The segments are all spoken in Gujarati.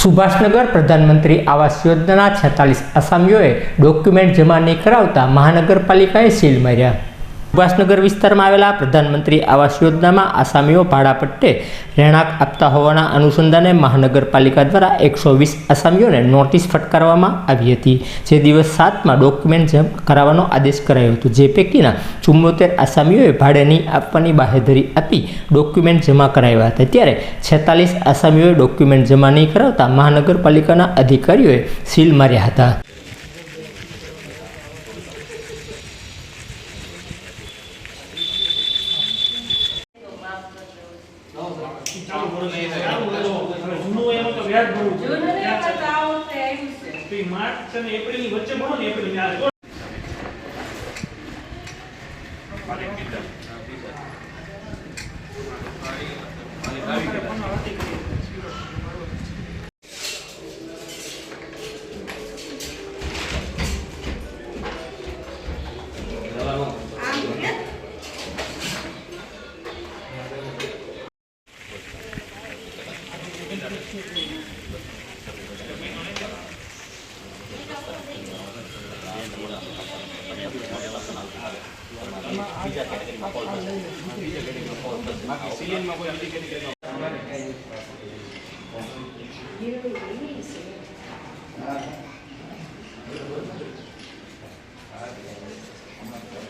સુભાષનગર પ્રધાનમંત્રી આવાસ યોજનાના છેતાલીસ આસામીઓએ ડોક્યુમેન્ટ જમા નહીં કરાવતા મહાનગરપાલિકાએ સીલ માર્યા. સુભાષનગર વિસ્તારમાં આવેલા પ્રધાનમંત્રી આવાસ યોજનામાં આસામીઓ ભાડા પટ્ટે રહેણાંક આપતા હોવાના અનુસંધાને મહાનગરપાલિકા દ્વારા એકસો વીસ આસામીઓને નોટિસ ફટકારવામાં આવી હતી. જે દિવસ સાતમાં ડોક્યુમેન્ટ જમા કરાવવાનો આદેશ કરાયો હતો. જે પૈકીના ચુમ્મોતેર આસામીઓએ ભાડે નહીં આપવાની બાહેધરી આપી ડોક્યુમેન્ટ જમા કરાવ્યા હતા. ત્યારે છેતાલીસ આસામીઓએ ડોક્યુમેન્ટ જમા નહીં કરાવતા મહાનગરપાલિકાના અધિકારીઓએ સીલ માર્યા હતા. જૂનું એનું તો વ્યાજ ભરવું છે. ને માર્ચ અને એપ્રિલની વચ્ચે ભણો ને. આમ મારા નામનું સાહેબ મકાન છે. બેન બહાર વહી આવો ને. બેન, અને તો મકાન કોનું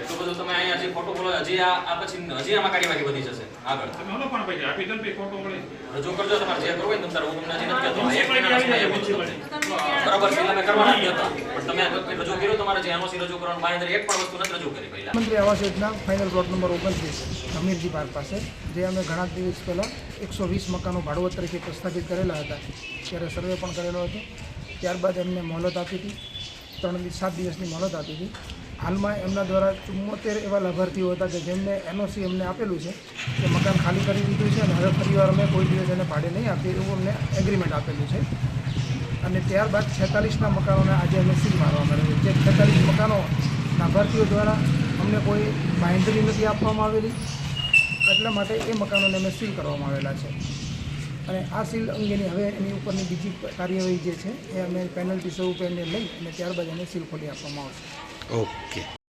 એટલું બધું તમે અહીંયા જે ફોટો બોલો હજી આ આ પછી હજી આમાં કાર્યવાહી વધી જશે. આગળ. તમે હલો પણ ભાઈ આપી દો ફોટો પડે. રજૂ કરજો તમારે જે કરવું હોય તમે હું તમને હજી નથી કહેતો. એક મ્યુનિસિપાલિટી આવી જાય, બરાબર. છે તમે કરવાના જ હતા. પણ તમે રજૂ કર્યું તમારે જે એનઓસી રજૂ કરવાનું મારી અંદર એક પણ વસ્તુ નથી રજૂ કરી પહેલા. મંત્રી Awas Yojana final plot number ઓગણત્રીસ સમીરજી પાર્ક પાસે જે અમે ઘણા દિવસ પહેલાં એકસો વીસ મકાનો ભાડવત તરીકે પ્રસ્થાપિત કરેલા હતા. ત્યારે સર્વે પણ કરેલો હતો. ત્યારબાદ એમને મહોલત આપી હતી. ત્રણ સાત દિવસની મહોલત આપી હતી. હાલમાં એમના દ્વારા ચુમ્મોતેર એવા લાભાર્થીઓ હતા કે જેમને એનઓસી એમને આપેલું છે, કે મકાન ખાલી કરી દીધું છે અને હવે ફરીવાર અમે કોઈ દિવસ એને ભાડે નહીં આપીએ એવું અમને એગ્રીમેન્ટ આપેલું છે. અને ત્યારબાદ છેતાલીસના મકાનોને આજે અમે સીલ મારવામાં આવે છે. જે છેતાલીસ મકાનો લાભાર્થીઓ દ્વારા અમને કોઈ બાંહેધરી નથી આપવામાં આવેલી. એટલા માટે એ મકાનોને અમે સીલ કરવામાં આવેલા છે. અને આ સીલ અંગેની હવે એની ઉપરની બીજી કાર્યવાહી જે છે, એ અમે પેનલ્ટી સ્વરૂપે એને લઈ અને ત્યારબાદ એને સીલ ખોલી આપવામાં આવશે. Ok.